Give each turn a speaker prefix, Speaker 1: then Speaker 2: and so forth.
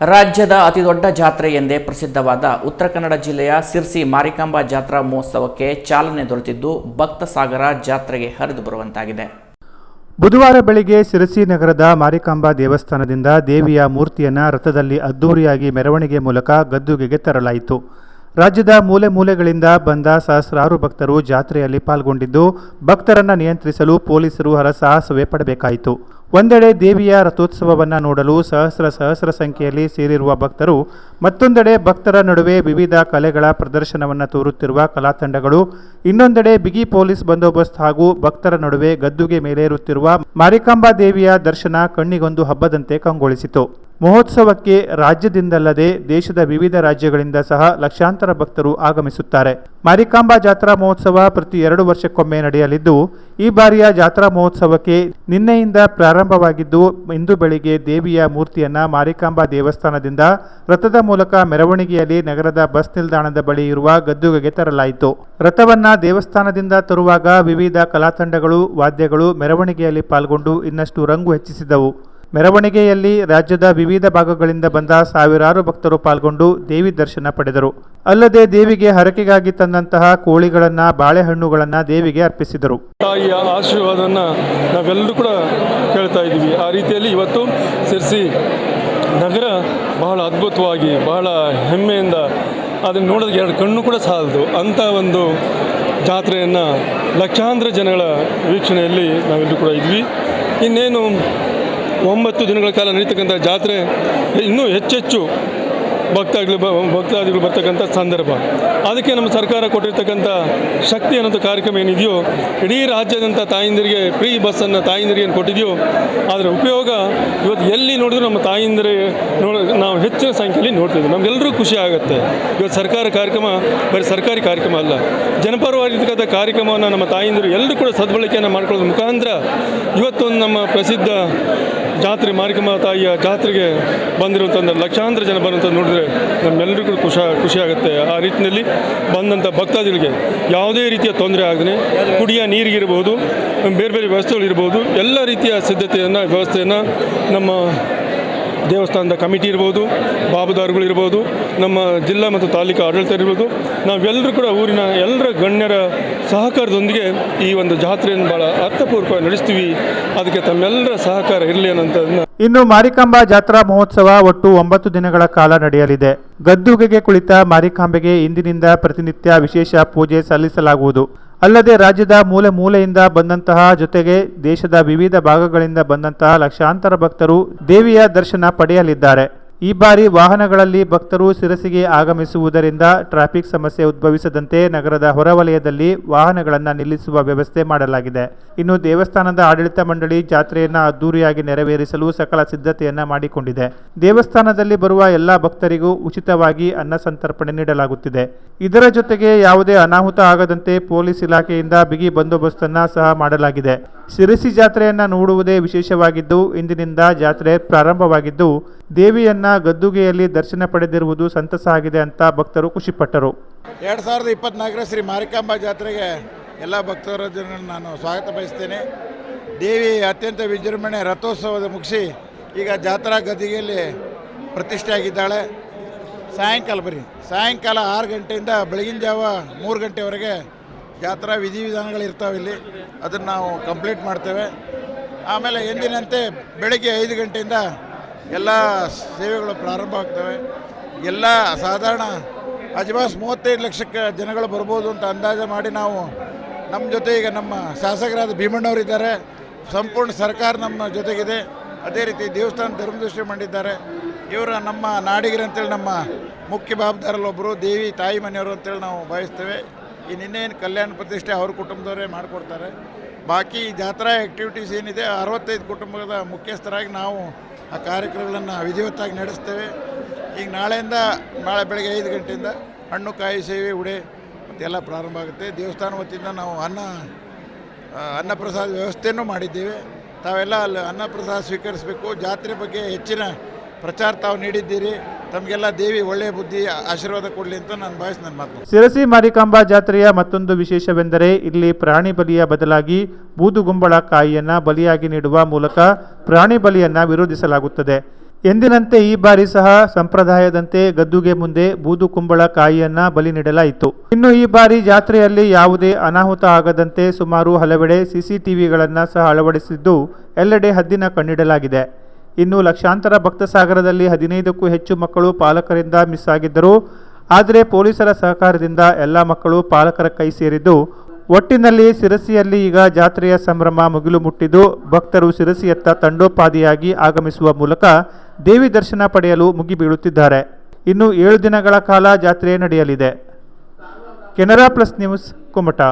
Speaker 1: ರಾಜ್ಯದ ಅತಿದೊಡ್ಡ ಜಾತ್ರೆ ಎಂದೇ ಪ್ರಸಿದ್ಧವಾದ ಉತ್ತರ ಕನ್ನಡ ಜಿಲ್ಲೆಯ ಸಿರ್ಸಿ ಮಾರಿಕಾಂಬಾ ಜಾತ್ರಾ ಮಹೋತ್ಸವಕ್ಕೆ ಚಾಲನೆ ದೊರೆತಿದ್ದು ಭಕ್ತ ಸಾಗರ ಜಾತ್ರೆಗೆ ಹರಿದು ಬರುವಂತಾಗಿದೆ.
Speaker 2: ಬುಧವಾರ ಬೆಳಿಗ್ಗೆ ಸಿರಸಿ ನಗರದ ಮಾರಿಕಾಂಬಾ ದೇವಸ್ಥಾನದಿಂದ ದೇವಿಯ ಮೂರ್ತಿಯನ್ನು ರಥದಲ್ಲಿ ಅದ್ದೂರಿಯಾಗಿ ಮೆರವಣಿಗೆ ಮೂಲಕ ಗದ್ದುಗೆಗೆ ತರಲಾಯಿತು. ರಾಜ್ಯದ ಮೂಲೆ ಮೂಲೆಗಳಿಂದ ಬಂದ ಸಹಸ್ರಾರು ಭಕ್ತರು ಜಾತ್ರೆಯಲ್ಲಿ ಪಾಲ್ಗೊಂಡಿದ್ದು, ಭಕ್ತರನ್ನ ನಿಯಂತ್ರಿಸಲು ಪೊಲೀಸರು ಹರಸಾಹಸವೇ ಪಡಬೇಕಾಯಿತು. ಒಂದೆಡೆ ದೇವಿಯ ರಥೋತ್ಸವವನ್ನು ನೋಡಲು ಸಹಸ್ರ ಸಹಸ್ರ ಸಂಖ್ಯೆಯಲ್ಲಿ ಸೇರಿರುವ ಭಕ್ತರು, ಮತ್ತೊಂದೆಡೆ ಭಕ್ತರ ನಡುವೆ ವಿವಿಧ ಕಲೆಗಳ ಪ್ರದರ್ಶನವನ್ನು ತೋರುತ್ತಿರುವ ಕಲಾತಂಡಗಳು ಇನ್ನೊಂದೆಡೆ ಬಿಗಿ ಪೊಲೀಸ್ ಬಂದೋಬಸ್ತ್ ಹಾಗೂ ಭಕ್ತರ ನಡುವೆ ಗದ್ದುಗೆ ಮೇಲೇರುತ್ತಿರುವ ಮಾರಿಕಾಂಬಾ ದೇವಿಯ ದರ್ಶನ ಕಣ್ಣಿಗೊಂದು ಹಬ್ಬದಂತೆ ಕಂಗೊಳಿಸಿತು. ಮಹೋತ್ಸವಕ್ಕೆ ರಾಜ್ಯದಿಂದಲ್ಲದೆ ದೇಶದ ವಿವಿಧ ರಾಜ್ಯಗಳಿಂದ ಸಹ ಲಕ್ಷಾಂತರ ಭಕ್ತರು ಆಗಮಿಸುತ್ತಾರೆ. ಮಾರಿಕಾಂಬಾ ಜಾತ್ರಾ ಮಹೋತ್ಸವ ಪ್ರತಿ ಎರಡು ವರ್ಷಕ್ಕೊಮ್ಮೆ ನಡೆಯಲಿದ್ದು, ಈ ಬಾರಿಯ ಜಾತ್ರಾ ಮಹೋತ್ಸವಕ್ಕೆ ನಿನ್ನೆಯಿಂದ ಪ್ರಾರಂಭವಾಗಿದ್ದು, ಇಂದು ಬೆಳಿಗ್ಗೆ ದೇವಿಯ ಮೂರ್ತಿಯನ್ನ ಮಾರಿಕಾಂಬಾ ದೇವಸ್ಥಾನದಿಂದ ರಥದ ಮೂಲಕ ಮೆರವಣಿಗೆಯಲ್ಲಿ ನಗರದ ಬಸ್ ನಿಲ್ದಾಣದ ಬಳಿ ಇರುವ ಗದ್ದುಗೆಗೆ ತರಲಾಯಿತು. ರಥವನ್ನ ದೇವಸ್ಥಾನದಿಂದ ತರುವಾಗ ವಿವಿಧ ಕಲಾತಂಡಗಳು, ವಾದ್ಯಗಳು ಮೆರವಣಿಗೆಯಲ್ಲಿ ಪಾಲ್ಗೊಂಡು ಇನ್ನಷ್ಟು ರಂಗು ಹೆಚ್ಚಿಸಿದವು. ಮೆರವಣಿಗೆಯಲ್ಲಿ ರಾಜ್ಯದ ವಿವಿಧ ಭಾಗಗಳಿಂದ ಬಂದ ಸಾವಿರಾರು ಭಕ್ತರು ಪಾಲ್ಗೊಂಡು ದೇವಿ ದರ್ಶನ ಪಡೆದರು. ಅಲ್ಲದೆ ದೇವಿಗೆ ಹರಕೆಗಾಗಿ ತಂದಂತಹ ಕೋಳಿಗಳನ್ನ, ಬಾಳೆಹಣ್ಣುಗಳನ್ನ ದೇವಿಗೆ ಅರ್ಪಿಸಿದರು.
Speaker 3: ತಾಯಿಯ ಆಶೀರ್ವಾದವನ್ನು ನಾವೆಲ್ಲರೂ ಕೂಡ ಕೇಳ್ತಾ ಇದ್ದೀವಿ. ಆ ರೀತಿಯಲ್ಲಿ ಇವತ್ತು ಸಿರ್ಸಿ ನಗರ ಬಹಳ ಅದ್ಭುತವಾಗಿ, ಬಹಳ ಹೆಮ್ಮೆಯಿಂದ ಅದನ್ನು ನೋಡೋದಕ್ಕೆ ಎರಡು ಕಣ್ಣು ಕೂಡ ಸಾಲದು. ಅಂಥ ಒಂದು ಜಾತ್ರೆಯನ್ನು ಲಕ್ಷಾಂತರ ಜನಗಳ ವೀಕ್ಷಣೆಯಲ್ಲಿ ನಾವೆಲ್ಲರೂ ಕೂಡ ಇದ್ವಿ. ಇನ್ನೇನು ಒಂಬತ್ತು ದಿನಗಳ ಕಾಲ ನಡೀತಕ್ಕಂಥ ಜಾತ್ರೆ ಇನ್ನೂ ಹೆಚ್ಚೆಚ್ಚು ಭಕ್ತಾದಿಗಳು ಭಕ್ತಾದಿಗಳು ಬರ್ತಕ್ಕಂಥ ಸಂದರ್ಭ. ಅದಕ್ಕೆ ನಮ್ಮ ಸರ್ಕಾರ ಕೊಟ್ಟಿರ್ತಕ್ಕಂಥ ಶಕ್ತಿ ಅನ್ನೋದು ಕಾರ್ಯಕ್ರಮ ಏನಿದೆಯೋ, ಇಡೀ ರಾಜ್ಯದಂಥ ತಾಯಂದಿರಿಗೆ ಫ್ರೀ ಬಸ್ಸನ್ನು ತಾಯಂದಿರಿಗೆ ಏನು ಕೊಟ್ಟಿದೆಯೋ, ಅದರ ಉಪಯೋಗ ಇವತ್ತು ಎಲ್ಲಿ ನೋಡಿದ್ರು ನಮ್ಮ ತಾಯಂದಿರ ನೋಡ ನಾವು ಹೆಚ್ಚಿನ ಸಂಖ್ಯೆಯಲ್ಲಿ ನೋಡ್ತಿದ್ವಿ ನಮಗೆಲ್ಲರೂ ಖುಷಿ ಆಗುತ್ತೆ. ಇವತ್ತು ಸರ್ಕಾರ ಕಾರ್ಯಕ್ರಮ ಬರೀ ಸರ್ಕಾರಿ ಕಾರ್ಯಕ್ರಮ ಅಲ್ಲ, ಜನಪರವಾಗಿರ್ತಕ್ಕಂಥ ಕಾರ್ಯಕ್ರಮವನ್ನು ನಮ್ಮ ತಾಯಂದಿರು ಎಲ್ಲರೂ ಕೂಡ ಸದ್ಬಳಕೆಯನ್ನು ಮಾಡ್ಕೊಳ್ಳೋದ್ರ ಮುಖಾಂತರ ಇವತ್ತೊಂದು ನಮ್ಮ ಪ್ರಸಿದ್ಧ ಜಾತ್ರೆ ಮಾರಿಕಮ್ಮ ತಾಯಿಯ ಜಾತ್ರೆಗೆ ಬಂದಿರುವಂಥ ಲಕ್ಷಾಂತರ ಜನ ಬರುವಂಥ ನೋಡಿದ್ರೆ ನಮ್ಮೆಲ್ಲರಿಗೂ ಖುಷಿ ಖುಷಿಯಾಗುತ್ತೆ ಆ ರೀತಿಯಲ್ಲಿ ಬಂದಂಥ ಭಕ್ತಾದಿಗಳಿಗೆ ಯಾವುದೇ ರೀತಿಯ ತೊಂದರೆ ಆಗದೆ ಕುಡಿಯ ನೀರಿಗಿರ್ಬೋದು, ಬೇರೆ ಬೇರೆ ವ್ಯವಸ್ಥೆಗಳಿರ್ಬೋದು, ಎಲ್ಲ ರೀತಿಯ ಸಿದ್ಧತೆಯನ್ನು, ವ್ಯವಸ್ಥೆಯನ್ನು ನಮ್ಮ ದೇವಸ್ಥಾನದ ಕಮಿಟಿ ಇರ್ಬೋದು ಬಾಬುದಾರ್ಗಳಿರ್ಬೋದು ನಮ್ಮ ಜಿಲ್ಲಾ ಮತ್ತು ತಾಲೂಕು ಆಡಳಿತ ಇರ್ಬೋದು, ನಾವೆಲ್ಲರೂ ಕೂಡ ಊರಿನ ಎಲ್ಲರ ಗಣ್ಯರ ಸಹಕಾರದೊಂದಿಗೆ ಈ ಒಂದು ಜಾತ್ರೆಯನ್ನು ಭಾಳ ಅರ್ಥಪೂರ್ವಕವಾಗಿ ನಡೆಸ್ತೀವಿ. ಅದಕ್ಕೆ ತಮ್ಮೆಲ್ಲರ ಸಹಕಾರ ಇರಲಿ ಅನ್ನೋಂಥದ್ದನ್ನ
Speaker 2: ಇನ್ನು ಮಾರಿಕಾಂಬಾ ಜಾತ್ರಾ ಮಹೋತ್ಸವ ಒಟ್ಟು ಒಂಬತ್ತು ದಿನಗಳ ಕಾಲ ನಡೆಯಲಿದೆ. ಗದ್ದುಗೆಗೆ ಕುಳಿತ ಮಾರಿಕಾಂಬೆಗೆ ಇಂದಿನಿಂದ ಪ್ರತಿನಿತ್ಯ ವಿಶೇಷ ಪೂಜೆ ಸಲ್ಲಿಸಲಾಗುವುದು. ಅಲ್ಲದೆ ರಾಜ್ಯದ ಮೂಲೆ ಮೂಲೆಯಿಂದ ಬಂದಂತಹ ಜೊತೆಗೆ ದೇಶದ ವಿವಿಧ ಭಾಗಗಳಿಂದ ಬಂದಂತಹ ಲಕ್ಷಾಂತರ ಭಕ್ತರು ದೇವಿಯ ದರ್ಶನ ಪಡೆಯಲಿದ್ದಾರೆ. ಈ ಬಾರಿ ವಾಹನಗಳಲ್ಲಿ ಭಕ್ತರು ಶಿರಸಿಗೆ ಆಗಮಿಸುವುದರಿಂದ ಟ್ರಾಫಿಕ್ ಸಮಸ್ಯೆ ಉದ್ಭವಿಸದಂತೆ ನಗರದ ಹೊರವಲಯದಲ್ಲಿ ವಾಹನಗಳನ್ನು ನಿಲ್ಲಿಸುವ ವ್ಯವಸ್ಥೆ ಮಾಡಲಾಗಿದೆ. ಇನ್ನು ದೇವಸ್ಥಾನದ ಆಡಳಿತ ಮಂಡಳಿ ಜಾತ್ರೆಯನ್ನು ಅದ್ದೂರಿಯಾಗಿ ನೆರವೇರಿಸಲು ಸಕಲ ಸಿದ್ಧತೆಯನ್ನು ಮಾಡಿಕೊಂಡಿದೆ. ದೇವಸ್ಥಾನದಲ್ಲಿ ಬರುವ ಎಲ್ಲ ಭಕ್ತರಿಗೂ ಉಚಿತವಾಗಿ ಅನ್ನ ಸಂತರ್ಪಣೆ ನೀಡಲಾಗುತ್ತಿದೆ. ಇದರ ಜೊತೆಗೆ ಯಾವುದೇ ಅನಾಹುತ ಆಗದಂತೆ ಪೊಲೀಸ್ ಇಲಾಖೆಯಿಂದ ಬಿಗಿ ಬಂದೋಬಸ್ತನ್ನು ಸಹ ಮಾಡಲಾಗಿದೆ. ಶಿರಸಿ ಜಾತ್ರೆಯನ್ನು ನೋಡುವುದೇ ವಿಶೇಷವಾಗಿದ್ದು, ಇಂದಿನಿಂದ ಜಾತ್ರೆ ಪ್ರಾರಂಭವಾಗಿದ್ದು ದೇವಿಯನ್ನ ಗದ್ದುಗೆಯಲ್ಲಿ ದರ್ಶನ ಪಡೆದಿರುವುದು ಸಂತಸ ಆಗಿದೆ ಅಂತ ಭಕ್ತರು ಖುಷಿಪಟ್ಟರು.
Speaker 4: ಎರಡು ಸಾವಿರದ ಇಪ್ಪತ್ನಾಲ್ಕರ ಶ್ರೀ ಮಾರಿಕಾಂಬಾ ಜಾತ್ರೆಗೆ ಎಲ್ಲ ಭಕ್ತರ ಜನರನ್ನು ನಾನು ಸ್ವಾಗತ ಬಯಸ್ತೇನೆ. ದೇವಿ ಅತ್ಯಂತ ವಿಜೃಂಭಣೆ ರಥೋತ್ಸವದ ಮುಗಿಸಿ ಈಗ ಜಾತ್ರಾ ಗದ್ದಿಗೆಯಲ್ಲಿ ಪ್ರತಿಷ್ಠೆ ಆಗಿದ್ದಾಳೆ. ಸಾಯಂಕಾಲ ಬರೀ ಸಾಯಂಕಾಲ ಆರು ಗಂಟೆಯಿಂದ ಬೆಳಗಿನ ಜಾವ ಮೂರು ಗಂಟೆವರೆಗೆ ಜಾತ್ರಾ ವಿಧಿವಿಧಾನಗಳು ಇರ್ತಾವೆ ಇಲ್ಲಿ. ಅದನ್ನು ನಾವು ಕಂಪ್ಲೀಟ್ ಮಾಡ್ತೇವೆ. ಆಮೇಲೆ ಎಂದಿನಂತೆ ಬೆಳಗ್ಗೆ ಐದು ಗಂಟೆಯಿಂದ ಎಲ್ಲ ಸೇವೆಗಳು ಪ್ರಾರಂಭ ಆಗ್ತವೆ. ಎಲ್ಲ ಸಾಧಾರಣ ಅಜ್ಮಾಸ್ ಮೂವತ್ತೈದು ಲಕ್ಷಕ್ಕೆ ಜನಗಳು ಬರ್ಬೋದು ಅಂತ ಅಂದಾಜು ಮಾಡಿ ನಾವು ನಮ್ಮ ಜೊತೆ ಈಗ ನಮ್ಮ ಶಾಸಕರಾದ ಭೀಮಣ್ಣವರಿದ್ದಾರೆ ಸಂಪೂರ್ಣ ಸರ್ಕಾರ ನಮ್ಮ ಜೊತೆಗಿದೆ. ಅದೇ ರೀತಿ ದೇವಸ್ಥಾನ ಧರ್ಮದೃಷ್ಟಿ ಮಾಡಿದ್ದಾರೆ. ಇವರ ನಮ್ಮ ನಾಡಿಗರು ಅಂತೇಳಿ ನಮ್ಮ ಮುಖ್ಯ ಬಾಬ್ದಾರಲ್ಲೊಬ್ಬರು ದೇವಿ, ತಾಯಿ ಮನೆಯವರು ಅಂತೇಳಿ ನಾವು ಭಾವಿಸ್ತೇವೆ. ಈ ನಿನ್ನೆ ಕಲ್ಯಾಣ ಪ್ರತಿಷ್ಠೆ ಅವ್ರ ಕುಟುಂಬದವರೇ ಮಾಡಿಕೊಡ್ತಾರೆ. ಬಾಕಿ ಜಾತ್ರಾ ಆ್ಯಕ್ಟಿವಿಟೀಸ್ ಏನಿದೆ, ಅರವತ್ತೈದು ಕುಟುಂಬದ ಮುಖ್ಯಸ್ಥರಾಗಿ ನಾವು ಆ ಕಾರ್ಯಕ್ರಮಗಳನ್ನು ವಿಧಿವತ್ತಾಗಿ ನಡೆಸ್ತೇವೆ. ಈಗ ನಾಳೆಯಿಂದ ನಾಳೆ ಬೆಳಗ್ಗೆ ಐದು ಗಂಟೆಯಿಂದ ಹಣ್ಣು, ಕಾಯಿ, ಸೇವೆ, ಉಡೆ ಮತ್ತೆಲ್ಲ ಪ್ರಾರಂಭ ಆಗುತ್ತೆ. ದೇವಸ್ಥಾನ ವತಿಯಿಂದ ನಾವು ಅನ್ನ ಅನ್ನಪ್ರಸಾದ ವ್ಯವಸ್ಥೆಯನ್ನು ಮಾಡಿದ್ದೇವೆ. ತಾವೆಲ್ಲ ಅಲ್ಲಿ ಅನ್ನಪ್ರಸಾದ ಸ್ವೀಕರಿಸಬೇಕು. ಜಾತ್ರೆ ಬಗ್ಗೆ ಹೆಚ್ಚಿನ ಪ್ರಚಾರ ತಾವು ನೀಡಿದ್ದೀರಿ, ತಮಗೆಲ್ಲ ದೇವಿ ಒಳ್ಳೆಯ ಬುದ್ಧಿ, ಆಶೀರ್ವಾದ ಕೊಡಲಿ ಅಂತ ನಾನು ಭಾವಿಸಿ ನನ್ನ ಮಾತು.
Speaker 2: ಸಿರಸಿ ಮಾರಿಕಾಂಬಾ ಜಾತ್ರೆಯ ಮತ್ತೊಂದು ವಿಶೇಷವೆಂದರೆ ಇಲ್ಲಿ ಪ್ರಾಣಿ ಬಲಿಯ ಬದಲಾಗಿ ಬೂದುಗುಂಬಳ ಕಾಯಿಯನ್ನ ಬಲಿಯಾಗಿ ನೀಡುವ ಮೂಲಕ ಪ್ರಾಣಿ ಬಲಿಯನ್ನು ವಿರೋಧಿಸಲಾಗುತ್ತದೆ. ಎಂದಿನಂತೆ ಈ ಬಾರಿ ಸಹ ಸಂಪ್ರದಾಯದಂತೆ ಗದ್ದುಗೆ ಮುಂದೆ ಬೂದು ಕುಂಬಳ ಕಾಯಿಯನ್ನ ಬಲಿ ನೀಡಲಾಯಿತು. ಇನ್ನು ಈ ಬಾರಿ ಜಾತ್ರೆಯಲ್ಲಿ ಯಾವುದೇ ಅನಾಹುತ ಆಗದಂತೆ ಸುಮಾರು ಹಲವೆಡೆ ಸಿಸಿಟಿವಿಗಳನ್ನು ಸಹ ಅಳವಡಿಸಿದ್ದು ಎಲ್ಲೆಡೆ ಹದ್ದಿನ ಕಣ್ಣಿಡಲಾಗಿದೆ. ಇನ್ನು ಲಕ್ಷಾಂತರ ಭಕ್ತಸಾಗರದಲ್ಲಿ ಹದಿನೈದಕ್ಕೂ ಹೆಚ್ಚು ಮಕ್ಕಳು ಪಾಲಕರಿಂದ ಮಿಸ್ ಆಗಿದ್ದರು. ಆದರೆ ಪೊಲೀಸರ ಸಹಕಾರದಿಂದ ಎಲ್ಲ ಮಕ್ಕಳು ಪಾಲಕರ ಕೈ ಸೇರಿದ್ದು. ಒಟ್ಟಿನಲ್ಲಿ ಶಿರಸಿಯಲ್ಲಿ ಈಗ ಜಾತ್ರೆಯ ಸಂಭ್ರಮ ಮುಗಿಲು ಮುಟ್ಟಿದ್ದು. ಭಕ್ತರು ಶಿರಸಿಯತ್ತ ತಂಡೋಪಾದಿಯಾಗಿ ಆಗಮಿಸುವ ಮೂಲಕ ದೇವಿ ದರ್ಶನ ಪಡೆಯಲು ಮುಗಿಬೀಳುತ್ತಿದ್ದಾರೆ ಇನ್ನು ಏಳು ದಿನಗಳ ಕಾಲ ಜಾತ್ರೆ ನಡೆಯಲಿದೆ. Canara plus news Kumta.